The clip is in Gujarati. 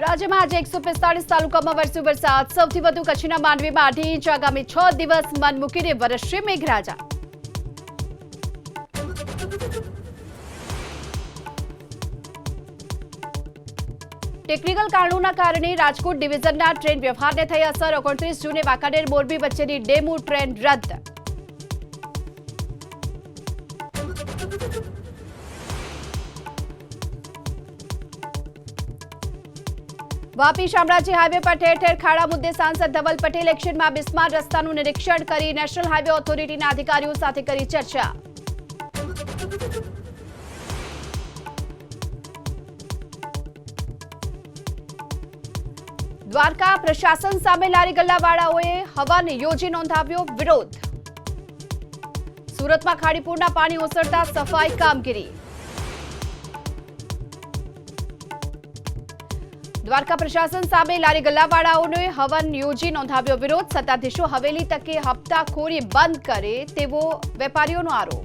રાજ્યમાં આજે એકસો પિસ્તાળીસ તાલુકામાં વરસ્યો વરસાદ. સૌથી વધુ કચ્છના માંડવીમાં અઢી ઇંચ, આગામી છ દિવસ મન મૂકીને વરસશે મેઘરાજા. ટેકનિકલ કારણોના કારણે રાજકોટ ડિવિઝનના ટ્રેન વ્યવહારને થઈ અસર. ઓગણત્રીસ જૂને વાંકાનેર, મોરબી વચ્ચેની ડેમુ ટ્રેન રદ. વાપી શામળાજી હાઈવે પર ઠેર ઠેર ખાડા મુદ્દે સાંસદ ધવલ પટેલ એક્શનમાં બિસ્માર રસ્તાનું નિરીક્ષણ કરી નેશનલ હાઈવે ઓથોરિટીના અધિકારીઓ સાથે કરી ચર્ચા. દ્વારકા પ્રશાસન સામે લારી ગલ્લાવાળાઓએ હવન યોજી નોંધાવ્યો વિરોધ. સુરતમાં ખાડીપુરના પાણી ઓસરતા સફાઈ કામગીરી. દ્વારકા પ્રશાસન સામે લારી ગલ્લાવાળાઓને હવન યોજી નોંધાવ્યો વિરોધ. સત્તાધીશો હવેલી તકે હપ્તાખોરી બંધ કરે તેવો વેપારીઓનો આરોપ.